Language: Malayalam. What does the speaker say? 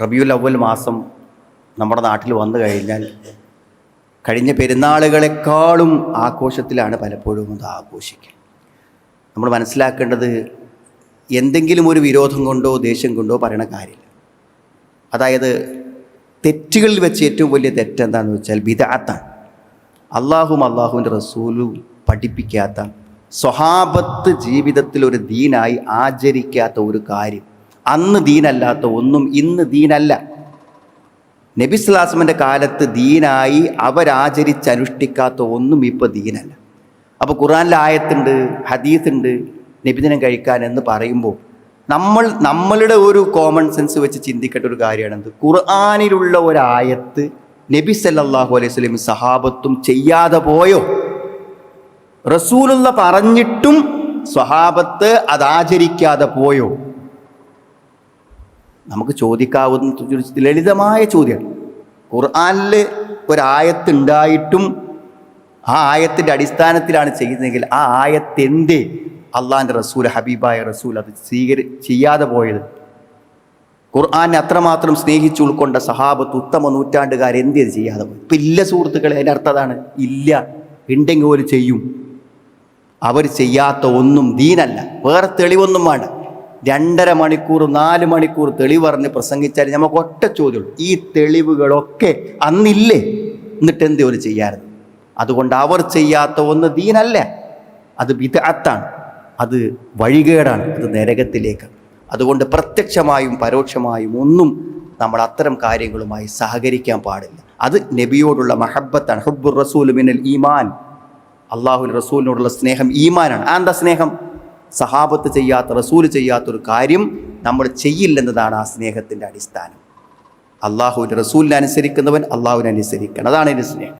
റബിയുൽ അവൽ മാസം നമ്മുടെ നാട്ടിൽ വന്നു കഴിഞ്ഞാൽ കഴിഞ്ഞ പെരുന്നാളുകളെക്കാളും ആഘോഷത്തിലാണ് പലപ്പോഴും അത് ആഘോഷിക്കുക. നമ്മൾ മനസ്സിലാക്കേണ്ടത് എന്തെങ്കിലും ഒരു വിരോധം കൊണ്ടോ ദേഷ്യം കൊണ്ടോ പറയണ കാര്യമില്ല. അതായത് തെറ്റുകളിൽ വെച്ച് ഏറ്റവും വലിയ തെറ്റെന്താണെന്ന് വെച്ചാൽ ബിദാത്താണ് അള്ളാഹും അള്ളാഹുവിന്റെ റസൂലും പഠിപ്പിക്കാത്ത സ്വഹാബത്ത് ജീവിതത്തിൽ ഒരു ദീനായി ആചരിക്കാത്ത ഒരു കാര്യം അന്ന് ദീനല്ലാത്ത ഒന്നും ഇന്ന് ദീനല്ല. നബി സ്ലാസ്മിന്റെ കാലത്ത് ദീനായി അവരാചരിച്ചനുഷ്ഠിക്കാത്ത ഒന്നും ഇപ്പോൾ ദീനല്ല. അപ്പോൾ ഖുറാനിലെ ആയത്തുണ്ട് ഹദീസുണ്ട് നബിദിനം കഴിക്കാൻ എന്ന് പറയുമ്പോൾ നമ്മൾ നമ്മളുടെ ഒരു കോമൺ സെൻസ് വെച്ച് ചിന്തിക്കേണ്ട ഒരു കാര്യമാണെന്ത്? ഖുർആാനിലുള്ള ഒരായത്ത് നബി സല്ലാഹു അലൈഹി സ്വലം സഹാബത്തും ചെയ്യാതെ പോയോ? റസൂലുള്ള പറഞ്ഞിട്ടും സ്വഹാബത്ത് അതാചരിക്കാതെ പോയോ? നമുക്ക് ചോദിക്കാവുന്ന ലളിതമായ ചോദ്യമാണ് ഖുർആനിൽ ഒരായത്തുണ്ടായിട്ടും ആ ആയത്തിന്റെ അടിസ്ഥാനത്തിലാണ് ചെയ്യുന്നതെങ്കിൽ ആ ആയത്ത് എന്തേ അള്ളാഹിന്റെ റസൂൽ ഹബീബായ റസൂൽ അത് സ്വീകരി ചെയ്യാതെ പോയത്. ഖുർആാനെ അത്രമാത്രം സ്നേഹിച്ചു ഉൾക്കൊണ്ട സഹാബത്ത് ഉത്തമ നൂറ്റാണ്ടുകാർ എന്ത് ചെയ്യാതെ പോയി? ഇപ്പം ഇല്ല സുഹൃത്തുക്കളെ അതിന്റെ അർത്ഥം അതാണ്. ഇല്ല. ഉണ്ടെങ്കിൽ ഒരു ചെയ്യും. അവർ ചെയ്യാത്ത ഒന്നും ദീനല്ല. വേറെ തെളിവൊന്നും വേണ്ട. രണ്ടര മണിക്കൂർ നാല് മണിക്കൂർ തെളിവ് പറഞ്ഞ് പ്രസംഗിച്ചാൽ നമുക്ക് ഒറ്റ ചോദ്യമുള്ളൂ. ഈ തെളിവുകളൊക്കെ അന്നില്ലേ? എന്നിട്ട് എന്തേ ഒരു ചെയ്യാറുണ്ട് അതുകൊണ്ട് അവർ ചെയ്യാത്ത ഒന്ന് ദീനല്ല. അത് വിദഗ്ധാണ് അത് വഴികേടാണ്. അത് നരകത്തിലേക്കാണ് അതുകൊണ്ട് പ്രത്യക്ഷമായും പരോക്ഷമായും ഒന്നും നമ്മൾ അത്തരം കാര്യങ്ങളുമായി സഹകരിക്കാൻ പാടില്ല. അത് നബിയോടുള്ള മഹബത്താണ്. ഹബ്ബുർ റസൂൽ മിനൽ ഈമാൻ. അള്ളാഹു റസൂലിനോടുള്ള സ്നേഹം ഈമാനാണ്. ആ എന്താ സ്നേഹം? സഹാബത്ത് ചെയ്യാത്ത റസൂൽ ചെയ്യാത്തൊരു കാര്യം നമ്മൾ ചെയ്യില്ലെന്നതാണ് ആ സ്നേഹത്തിന്റെ അടിസ്ഥാനം. അള്ളാഹുവിന്റെ റസൂലിനെ അനുസരിക്കുന്നവൻ അള്ളാഹുവിനെ അനുസരിക്കണം. അതാണ് എന്റെ സ്നേഹം.